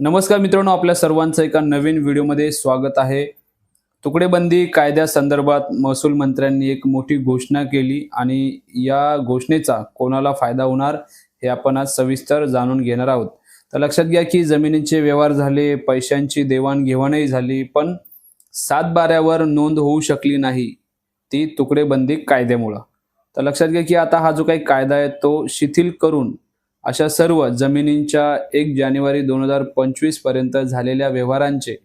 नमस्कार मित्रांनो आपल्या सर्वांचं एका नवीन व्हिडिओमध्ये स्वागत आहे. तुकडेबंदी कायद्यासंदर्भात महसूल मंत्र्यांनी एक मोठी घोषणा केली आणि या घोषणेचा कोणाला फायदा होणार हे आपण आज सविस्तर जाणून घेणार आहोत. तर लक्षात घ्या की जमिनीचे व्यवहार झाले पैशांची देवाणघेवाणही झाली पण सातबाऱ्यावर नोंद होऊ शकली नाही ती तुकडेबंदी कायद्यामुळं. तर लक्षात घ्या की आता हा जो काही कायदा आहे तो शिथिल करून अशा सर्व जमिनींच्या एक जानेवारी दोन हजार पंचवीसपर्यंत झालेल्या व्यवहारांचे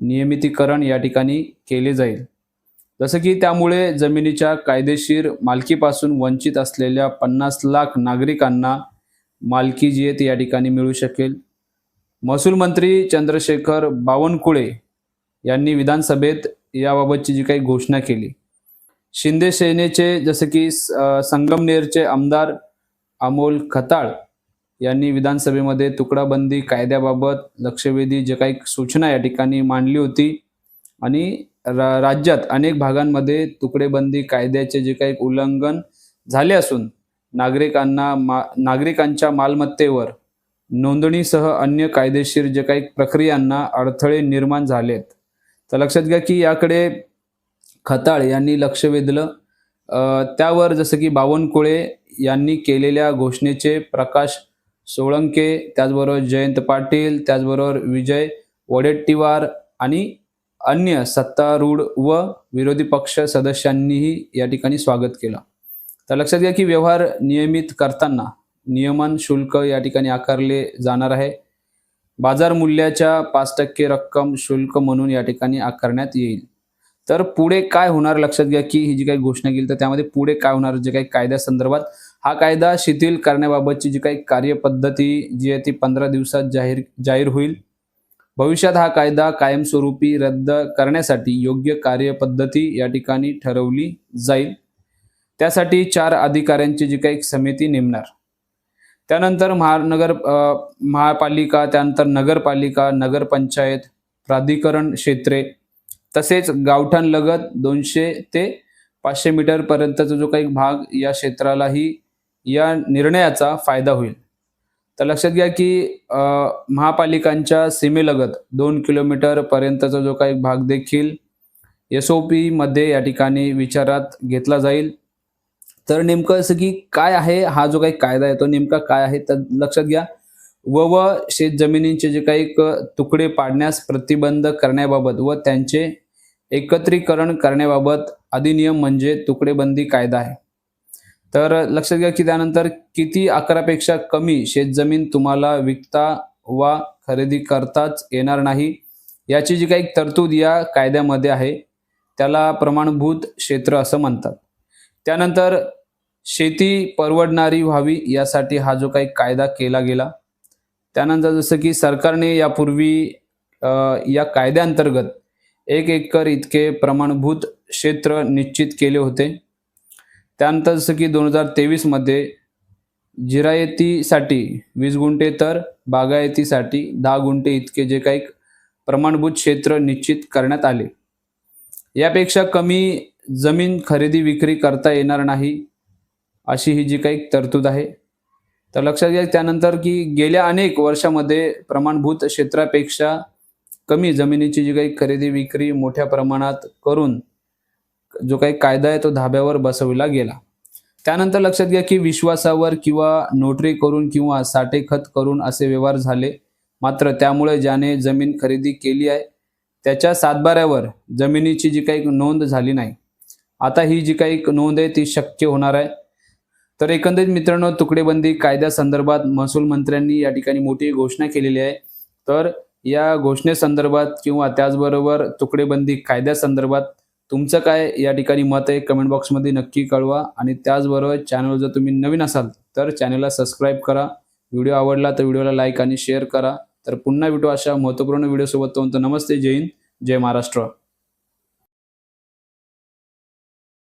नियमितीकरण या ठिकाणी केले जाईल. जसं की त्यामुळे जमिनीच्या कायदेशीर मालकीपासून वंचित असलेल्या पन्नास लाख नागरिकांना मालकी जी आहे ती या ठिकाणी मिळू शकेल. महसूल मंत्री चंद्रशेखर बावनकुळे यांनी विधानसभेत याबाबतची जी काही घोषणा केली. शिंदे सेनेचे जसं की संगमनेरचे आमदार अमोल खताळ यांनी विधानसभेमध्ये तुकडाबंदी कायद्याबाबत लक्षवेधी जे काही सूचना या ठिकाणी मांडली होती आणि रा राज्यात अनेक भागांमध्ये तुकडेबंदी कायद्याचे जे काही उल्लंघन झाले असून नागरिकांना मा नागरिकांच्या मालमत्तेवर नोंदणीसह अन्य कायदेशीर जे काही प्रक्रियांना अडथळे निर्माण झालेत. तर लक्षात घ्या की याकडे खताळ यांनी लक्ष वेधलं. त्यावर जसं की बावनकुळे यांनी केलेल्या घोषणेचे प्रकाश सोळंके त्याचबरोबर जयंत पाटील त्याचबरोबर विजय वडेट्टीवार आणि अन्य सत्तारूढ व विरोधी पक्ष सदस्यांनीही या ठिकाणी स्वागत केलं. तर लक्षात घ्या की व्यवहार नियमित करताना नियमन शुल्क या ठिकाणी आकारले जाणार आहे. बाजार मूल्याच्या पाच टक्के रक्कम शुल्क म्हणून या ठिकाणी आकारण्यात येईल. तर पुढे काय होणार लक्षात घ्या की ही जी काही घोषणा केली तर त्यामध्ये पुढे काय होणार जे काही कायद्यासंदर्भात हा कायदा शिथिल करण्याबाबतची जी काही कार्यपद्धती जी आहे ती पंधरा दिवसात जाहीर जाहीर होईल. भविष्यात हा कायदा कायमस्वरूपी रद्द करण्यासाठी योग्य कार्यपद्धती या ठिकाणी ठरवली जाईल. त्यासाठी चार अधिकाऱ्यांची जी काही समिती नेमणार. त्यानंतर महानगर महापालिका त्यानंतर नगरपालिका नगरपंचायत प्राधिकरण क्षेत्रे तसेच गावठाणलगत दोनशे ते पाचशे मीटरपर्यंतचा जो काही भाग या क्षेत्रालाही या निर्णयाचा फायदा होईल. तर लक्षात घ्या की महापालिकांच्या सीमेलगत दोन किलोमीटरपर्यंतचा जो काही भाग देखील एस ओ पीमध्ये या ठिकाणी विचारात घेतला जाईल. तर नेमकं असं की काय आहे हा जो काही कायदा आहे तो नेमका काय आहे तर लक्षात घ्या. व व शेत जमिनींचे जे काही तुकडे पाडण्यास प्रतिबंध करण्याबाबत व त्यांचे एकत्रीकरण करण्याबाबत अधिनियम म्हणजे तुकडेबंदी कायदा आहे. तर लक्षात घ्या की त्यानंतर किती अकरापेक्षा कमी शेतजमीन तुम्हाला विकता वा खरेदी करताच येणार नाही याची जी काही तरतूद या कायद्यामध्ये आहे त्याला प्रमाणभूत क्षेत्र असं म्हणतात. त्यानंतर शेती परवडणारी व्हावी यासाठी हा जो काही कायदा केला गेला त्यानंतर जसं की सरकारने यापूर्वी या कायद्याअंतर्गत एक एकर इतके प्रमाणभूत क्षेत्र निश्चित केले होते. त्यानंतर जसं की दोन हजार तेवीसमध्ये जिरायतीसाठी वीस गुंठे तर बागायतीसाठी दहा गुंठे इतके जे काही प्रमाणभूत क्षेत्र निश्चित करण्यात आले. यापेक्षा कमी जमीन खरेदी विक्री करता येणार नाही अशी ही जी काही तरतूद आहे. तर लक्षात घ्या त्यानंतर की गेल्या अनेक वर्षामध्ये प्रमाणभूत क्षेत्रापेक्षा कमी जमिनीची जी काही खरेदी विक्री मोठ्या प्रमाणात करून जो काही कायदा आहे तो धाब्यावर बसविला गेला. त्यानंतर लक्षात घ्या की विश्वासावर किंवा नोटरी करून किंवा साठेखत करून असे व्यवहार झाले. मात्र त्यामुळे ज्याने जमीन खरेदी केली आहे त्याच्या सातबाऱ्यावर जमिनीची जी काही नोंद झाली नाही. आता ही जी काही नोंद आहे ती शक्य होणार आहे. तर एकंदरीत मित्रांनो तुकडेबंदी कायद्यासंदर्भात महसूल मंत्र्यांनी या ठिकाणी मोठी घोषणा केलेली आहे. तर या घोषणेसंदर्भात किंवा त्याचबरोबर तुकडेबंदी कायद्यासंदर्भात तुमचं काय या ठिकाणी मत आहे कमेंट बॉक्समध्ये नक्की कळवा. आणि त्याचबरोबर चॅनल जर तुम्ही नवीन असाल तर चॅनलला सबस्क्राईब करा. व्हिडिओ आवडला तर व्हिडिओला लाईक आणि शेअर करा. तर पुन्हा भेटू अशा महत्त्वपूर्ण व्हिडिओसोबत तो नमस्ते जय हिंद जय महाराष्ट्र.